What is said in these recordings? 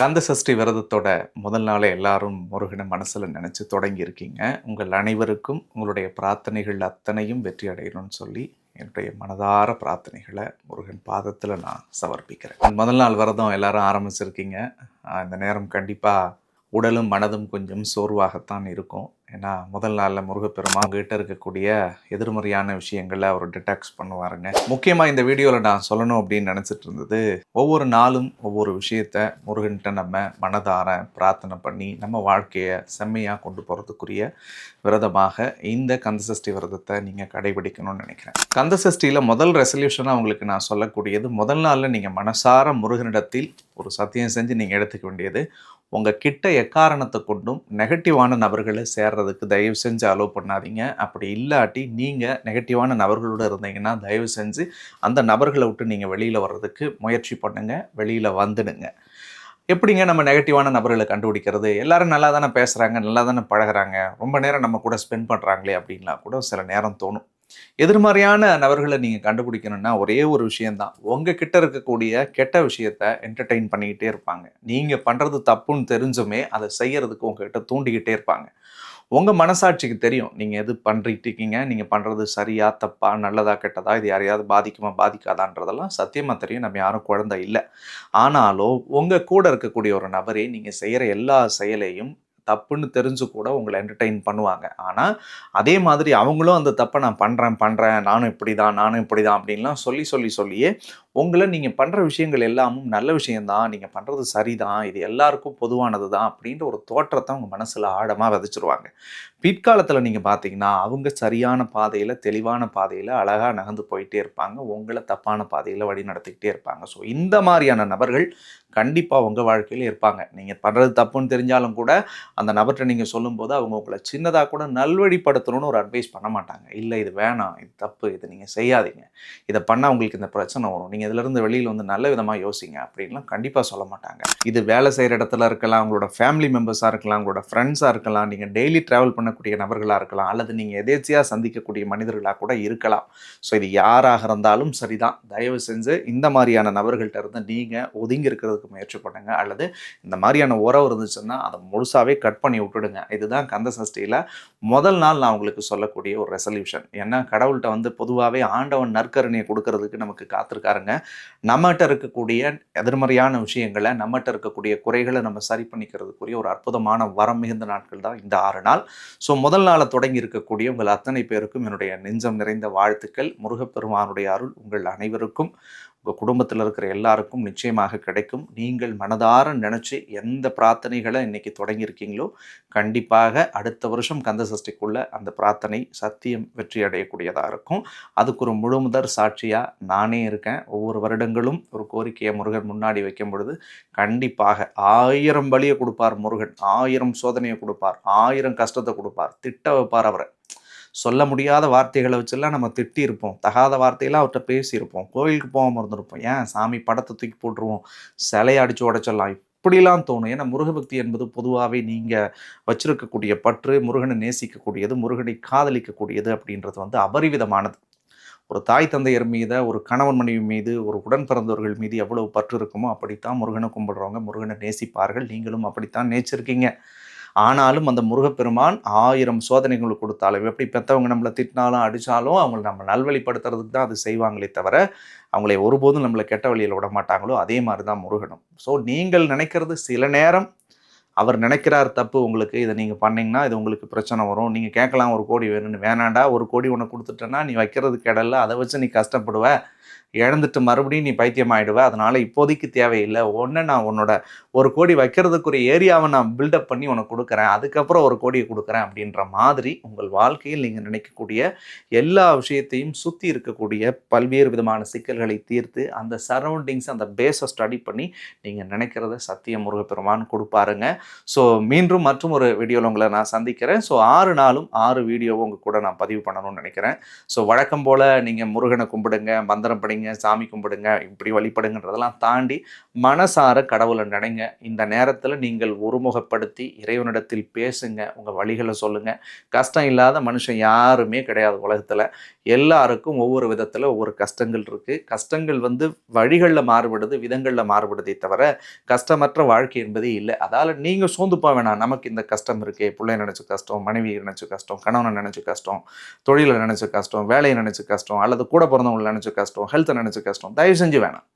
கந்த சஷ்டி விரதத்தோட முதல் நாளே எல்லாரும் முருகனை மனசில் நினச்சி தொடங்கி இருக்கீங்க உங்கள் அனைவருக்கும் உங்களுடைய பிரார்த்தனைகள் அத்தனையும் வெற்றி அடையணும்னு சொல்லி என்னுடைய மனதார பிரார்த்தனைகளை முருகன் பாதத்தில் நான் சமர்ப்பிக்கிறேன். முதல் நாள் விரதம் எல்லாரும் ஆரம்பிச்சிருக்கீங்க. இந்த நேரம் கண்டிப்பாக உடலும் மனதும் கொஞ்சம் சோர்வாகத்தான் இருக்கும். ஏன்னா முதல் நாளில் முருகப்பெருமா கிட்ட இருக்கக்கூடிய எதிர்மறையான விஷயங்களை அவர் டிடாக்ஸ் பண்ணுவாருங்க. முக்கியமாக இந்த வீடியோவில் நான் சொல்லணும் அப்படின்னு நினச்சிட்டு இருந்தது ஒவ்வொரு நாளும் ஒவ்வொரு விஷயத்த முருகன்கிட்ட நம்ம மனதார பிரார்த்தனை பண்ணி நம்ம வாழ்க்கையை செம்மையாக கொண்டு போகிறதுக்குரிய விரதமாக இந்த கந்தசஷ்டி விரதத்தை நீங்கள் கடைபிடிக்கணும்னு நினைக்கிறேன். கந்தசஷ்டியில் முதல் ரெசல்யூஷனாக உங்களுக்கு நான் சொல்லக்கூடியது முதல் நாளில் நீங்கள் மனசார முருகனிடத்தில் ஒரு சத்தியம் செஞ்சு நீங்கள் எடுத்துக்க வேண்டியது உங்கள் கிட்ட எக்காரணத்தை கொண்டும் நெகட்டிவான நபர்களை சேர்றதுக்கு தயவு செஞ்சு அலோவ் பண்ணாதீங்க. அப்படி இல்லாட்டி நீங்கள் நெகட்டிவான நபர்களோட இருந்தீங்கன்னா தயவு செஞ்சு அந்த நபர்களை விட்டு நீங்கள் வெளியில் வர்றதுக்கு முயற்சி பண்ணுங்கள் வெளியில் வந்துடுங்க. எப்படிங்க நம்ம நெகட்டிவான நபர்களை கண்டுபிடிக்கிறது? எல்லாரும் நல்லா தானே பேசுகிறாங்க நல்லா தானே பழகுறாங்க. ரொம்ப நேரம் நம்ம கூட ஸ்பெண்ட் பண்ணுறாங்களே அப்படின்லாம் கூட சில நேரம் தோணும். எதிர்மறையான நபர்களை நீங்கள் கண்டுபிடிக்கணும்னா ஒரே ஒரு விஷயந்தான் உங்கள் கிட்ட இருக்கக்கூடிய கெட்ட விஷயத்த என்டர்டெயின் பண்ணிக்கிட்டே இருப்பாங்க. நீங்கள் பண்ணுறது தப்புன்னு தெரிஞ்சுமே அதை செய்யறதுக்கு உங்ககிட்ட தூண்டிக்கிட்டே இருப்பாங்க. உங்கள் மனசாட்சிக்கு தெரியும். நீங்கள் எது பண்ணிட்டு இருக்கீங்க? நீங்கள் பண்ணுறது சரியா தப்பா நல்லதா கெட்டதா? இது யாரையாவது பாதிக்குமா பாதிக்காதான்றதெல்லாம் சத்தியமாக தெரியும். நம்ம யாரும் குழந்தை இல்லை. ஆனாலும் உங்கள் கூட இருக்கக்கூடிய ஒரு நபரே நீங்கள் செய்கிற எல்லா செயலையும் தப்புன்னு தெரிஞ்சு கூட உங்களை என்டர்டெயின் பண்ணுவாங்க. ஆனால் அதே மாதிரி அவங்களும் அந்த தப்பை நான் பண்ணுறேன் பண்ணுறேன் நானும் இப்படி தான் நானும் இப்படி தான் அப்படின்லாம் சொல்லி சொல்லி சொல்லியே உங்களை நீங்கள் பண்ணுற விஷயங்கள் எல்லாமும் நல்ல விஷயந்தான் நீங்கள் பண்ணுறது சரிதான் இது எல்லாருக்கும் பொதுவானது தான் அப்படின்ற ஒரு தோற்றத்தை உங்கள் மனசில் ஆழமாக விதைச்சிருவாங்க. பிற்காலத்தில் நீங்கள் பார்த்தீங்கன்னா அவங்க சரியான பாதையில் தெளிவான பாதையில் அழகாக நகர்ந்து போயிட்டே இருப்பாங்க. உங்களை தப்பான பாதையில் வழி நடத்திக்கிட்டே இருப்பாங்க. ஸோ இந்த மாதிரியான நபர்கள் கண்டிப்பாக உங்கள் வாழ்க்கையில் இருப்பாங்க. நீங்கள் பண்ணுறது தப்புன்னு தெரிஞ்சாலும் கூட அந்த நபர்கிட்ட நீங்கள் சொல்லும்போது அவங்க உங்களை சின்னதாக கூட நல்வழிப்படுத்தணும்னு ஒரு அட்வைஸ் பண்ண மாட்டாங்க. இல்லை இது வேணாம். இது தப்பு. இது நீங்கள் செய்யாதீங்க. இதை பண்ணால் உங்களுக்கு இந்த பிரச்சனை வரும். நீங்கள் இதிலிருந்து வெளியில் வந்து நல்ல விதமாக யோசிங்க அப்படின்லாம் கண்டிப்பாக சொல்ல மாட்டாங்க. இது வேலை செய்கிற இடத்துல இருக்கலாம் உங்களோட ஃபேமிலி மெம்பர்ஸாக இருக்கலாம் உங்களோட ஃப்ரெண்ட்ஸாக இருக்கலாம் நீங்கள் டெய்லி ட்ராவல் பண்ணக்கூடிய நபர்களாக இருக்கலாம் அல்லது நீங்கள் எதேச்சியாக சந்திக்கக்கூடிய மனிதர்களாக கூட இருக்கலாம். ஸோ இது யாராக இருந்தாலும் சரிதான். தயவு செஞ்சு இந்த மாதிரியான நபர்கள்ட்ட இருந்து நீங்கள் ஒதுங்கி இருக்கிறதுக்கு முயற்சி பண்ணுங்க. அல்லது இந்த மாதிரியான உறவு இருந்துச்சுன்னா அதை முழுசாவே கட் பண்ணி விட்டுடுங்க. இதுதான் கந்த சஷ்டியில் முதல் நாள் நான் உங்களுக்கு சொல்லக்கூடிய ஒரு ரெசல்யூஷன் ஏன்னா கடவுள்கிட்ட வந்து பொதுவாகவே ஆண்டவன் நற்கருணையை கொடுக்கறதுக்கு நமக்கு காத்திருக்காருங்க. நம்மகிட்ட இருக்கக்கூடிய எதிர்மறையான விஷயங்களை நம்மகிட்ட இருக்கக்கூடிய குறைகளை நம்ம சரி பண்ணிக்கிறதுக்குரிய ஒரு அற்புதமான வரம் மிகுந்த நாட்கள் தான் இந்த ஆறு நாள். ஸோ முதல் நாளை தொடங்கி இருக்கக்கூடிய உங்கள் அத்தனை பேருக்கும் என்னுடைய நெஞ்சம் நிறைந்த வாழ்த்துக்கள். முருகப்பெருமானுடைய அருள் உங்கள் அனைவருக்கும். உங்கள் குடும்பத்தில் இருக்கிற எல்லாருக்கும் நிச்சயமாக கிடைக்கும். நீங்கள் மனதார நினச்சி எந்த பிரார்த்தனைகளை இன்றைக்கி தொடங்கியிருக்கீங்களோ கண்டிப்பாக அடுத்த வருஷம் கந்த சஷ்டிக்குள்ளே அந்த பிரார்த்தனை சத்தியம் வெற்றி அடையக்கூடியதாக இருக்கும். அதுக்கு ஒரு முழுமுதற் சாட்சியாக நானே இருக்கேன். ஒவ்வொரு வருடங்களும் ஒரு கோரிக்கையை முருகன் முன்னாடி வைக்கும் பொழுது கண்டிப்பாக ஆயிரம் பலியை கொடுப்பார் முருகன். ஆயிரம் சோதனையை கொடுப்பார். ஆயிரம் கஷ்டத்தை கொடுப்பார். திட்ட வைப்பார் அவரை. சொல்ல முடியாத வார்த்தைகளை வச்செல்லாம் நம்ம திட்டியிருப்போம். தகாத வார்த்தையெல்லாம் அவர்கிட்ட பேசியிருப்போம். கோயிலுக்கு போகாமல் இருந்திருப்போம். ஏன்? சாமி படத்தை தூக்கி போட்டுருவோம். சிலையை அடித்து உடச்சிடலாம். இப்படிலாம் தோணும். ஏன்னா முருகபக்தி என்பது பொதுவாகவே நீங்கள் வச்சிருக்கக்கூடிய பற்று முருகனை நேசிக்கக்கூடியது முருகனை காதலிக்கக்கூடியது அப்படின்றது வந்து அபரிவிதமானது. ஒரு தாய் தந்தையர் மீது ஒரு கணவன் மனைவி மீது ஒரு உடன் பிறந்தவர்கள் மீது எவ்வளவு பற்று இருக்குமோ அப்படித்தான் முருகனை கும்பிடுறவங்க முருகனை நேசிப்பார்கள். நீங்களும் அப்படித்தான் நேசிருக்கீங்க ஆனாலும் அந்த முருகப்பெருமான் ஆயிரம் சோதனைகள் கொடுத்தாலும் எப்படி பெற்றவங்க நம்மளை திட்டினாலும் அடித்தாலும் அவங்கள நம்ம நல்வழிப்படுத்துறதுக்கு தான் அது செய்வாங்களே தவிர அவங்களை ஒருபோதும் நம்மளை கெட்ட வழியில் விட மாட்டாங்களோ அதே மாதிரி தான் முருகனும். ஸோ நீங்கள் நினைக்கிறது சில நேரம் அவர் நினைக்கிறார் தப்பு உங்களுக்கு இதை நீங்கள் பண்ணிங்கன்னா இது உங்களுக்கு பிரச்சனை வரும். நீங்கள் கேட்கலாம் ஒரு கோடி வேணும்னு. வேணாண்டா ஒரு கோடி உனக்கு கொடுத்துட்டேன்னா நீ வைக்கிறதுக்கு இடல்ல அதை வச்சு நீ கஷ்டப்படுவ. இழந்துட்டு மறுபடியும் நீ பைத்தியம் ஆகிடுவ அதனால் இப்போதைக்கு தேவையில்லை. ஒன்று நான் உன்னோட ஒரு கோடி வைக்கிறதுக்குரிய ஏரியாவை நான் பில்டப் பண்ணி உனக்கு கொடுக்குறேன். அதுக்கப்புறம் ஒரு கோடியை கொடுக்குறேன் அப்படின்ற மாதிரி உங்கள் வாழ்க்கையில் நீங்கள் நினைக்கக்கூடிய எல்லா விஷயத்தையும் சுற்றி இருக்கக்கூடிய பல்வேறு விதமான சிக்கல்களை தீர்த்து அந்த சரௌண்டிங்ஸ் அந்த பேஸை ஸ்டடி பண்ணி நீங்கள் நினைக்கிறத சத்திய முருகப்பெருமான் கொடுப்பாருங்க. ஸோ மீண்டும் மற்றும் ஒரு வீடியோவில் உங்களை நான் சந்திக்கிறேன். ஸோ ஆறு நாளும் ஆறு வீடியோவும் உங்கள் கூட நான் பதிவு பண்ணணும்னு நினைக்கிறேன். ஸோ வழக்கம் போல் நீங்கள் முருகனை கும்பிடுங்க மந்திரம் படிங்க சாமி கும்பிடுங்க இப்படி வழிபடுங்கன்றதெல்லாம் தாண்டி மனசார கடவுளை நினைங்க. இந்த நேரத்தில் நீங்கள் ஒருமுகப்படுத்தி இறைவனிடத்தில் பேசுங்க உங்கள் வழிகளை சொல்லுங்கள் கஷ்டம் இல்லாத மனுஷன் யாருமே கிடையாது உலகத்தில். எல்லாருக்கும் ஒவ்வொரு விதத்தில் ஒவ்வொரு கஷ்டங்கள் இருக்குது கஷ்டங்கள் வந்து வழிகளில் மாறுபடுது விதங்களில் மாறுபடுதே தவிர கஷ்டமற்ற வாழ்க்கை என்பதே இல்லை. அதால் நீங்கள் சோர்ந்து போக வேணாம். நமக்கு இந்த கஷ்டம் இருக்கே. பிள்ளை நினச்ச கஷ்டம் மனைவி நினச்ச கஷ்டம் கணவனை நினச்ச கஷ்டம் தொழிலை நினச்ச கஷ்டம் வேலையை நினச்ச கஷ்டம் அல்லது கூட பிறந்தவங்களை நினச்ச கஷ்டம் ஹெல்த்தை நினச்ச கஷ்டம் தயவு செஞ்சு வேணாம்.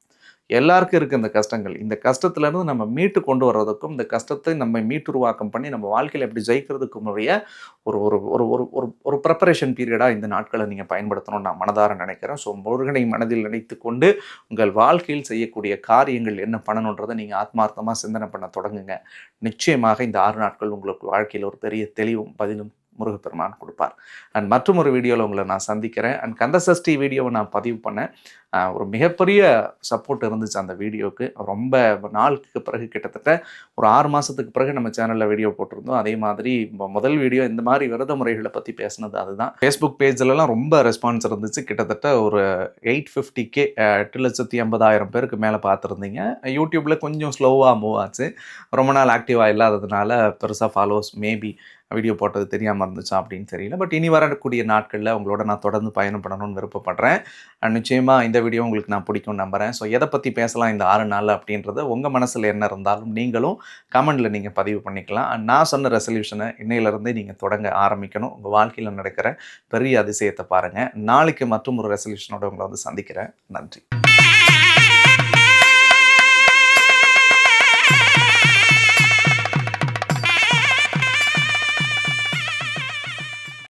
எல்லாருக்கும் இருக்குது இந்த கஷ்டங்கள். இந்த கஷ்டத்துலேருந்து நம்ம மீட்டு கொண்டு வர்றதுக்கும் இந்த கஷ்டத்தை நம்ம மீட்டுருவாக்கம் பண்ணி நம்ம வாழ்க்கையில் எப்படி ஜெயிக்கிறதுக்கும் உடைய ஒரு ஒரு ஒரு ஒரு ஒரு ஒரு ப்ரிப்பரேஷன் பீரியடாக இந்த நாட்களை நீங்கள் பயன்படுத்தணும்னு நான் மனதார நினைக்கிறேன். ஸோ முருகனை மனதில் நினைத்து கொண்டு உங்கள் வாழ்க்கையில் செய்யக்கூடிய காரியங்கள் என்ன பண்ணணுன்றதை நீங்கள் ஆத்மார்த்தமாக சிந்தனை பண்ண தொடங்குங்க. நிச்சயமாக இந்த ஆறு நாட்கள் உங்களுக்கு வாழ்க்கையில் ஒரு பெரிய தெளிவும் பதிலும் முருகப்பெருமான் கொடுப்பார். அண்ட் மற்றும் ஒரு வீடியோவில் உங்களை நான் சந்திக்கிறேன். அண்ட் கந்தசஷ்டி வீடியோவை நான் பதிவு பண்ணேன். ஒரு மிகப்பெரிய சப்போர்ட் இருந்துச்சு அந்த வீடியோவுக்கு ரொம்ப நாளுக்கு பிறகு கிட்டத்தட்ட ஒரு ஆறு மாதத்துக்கு பிறகு நம்ம சேனலில் வீடியோ போட்டிருந்தோம். அதே மாதிரி முதல் வீடியோ இந்த மாதிரி விரத முறைகளை பற்றி பேசினது அதுதான். ஃபேஸ்புக் பேஜ்லலாம் ரொம்ப ரெஸ்பான்ஸ் இருந்துச்சு. கிட்டத்தட்ட ஒரு எயிட் ஃபிஃப்டி கே எட்டு லட்சத்தி ஐம்பதாயிரம் பேருக்கு மேலே பார்த்துருந்தீங்க யூடியூப்பில் கொஞ்சம் ஸ்லோவாக மூவ் ஆச்சு. ரொம்ப நாள் ஆக்டிவாக இல்லாததுனால பெருசாக ஃபாலோவர்ஸ் மேபி வீடியோ போட்டது தெரியாமல் இருந்துச்சா அப்படின்னு தெரியல. பட் இனி வரக்கூடிய நாட்களில் உங்களோட நான் தொடர்ந்து பயணம் பண்ணணும்னு விருப்பப்படுறேன். நிச்சயமாக இந்த வீடியோ உங்களுக்கு நான் பிடிக்கும் நம்புகிறேன் ஸோ எதை பற்றி பேசலாம் இந்த ஆறு நாள் அப்படின்றது உங்கள் மனசில் என்ன இருந்தாலும் நீங்களும் கமெண்டில் நீங்கள் பதிவு பண்ணிக்கலாம். நான் சொன்ன ரெசல்யூஷனை இன்னையிலேருந்தே நீங்கள் தொடங்க ஆரம்பிக்கணும். உங்கள் வாழ்க்கையில் நடக்கிற பெரிய அதிசயத்தை பாருங்கள் நாளைக்கு மற்றும் ஒரு ரெசல்யூஷனோட உங்களை வந்து சந்திக்கிறேன். நன்றி.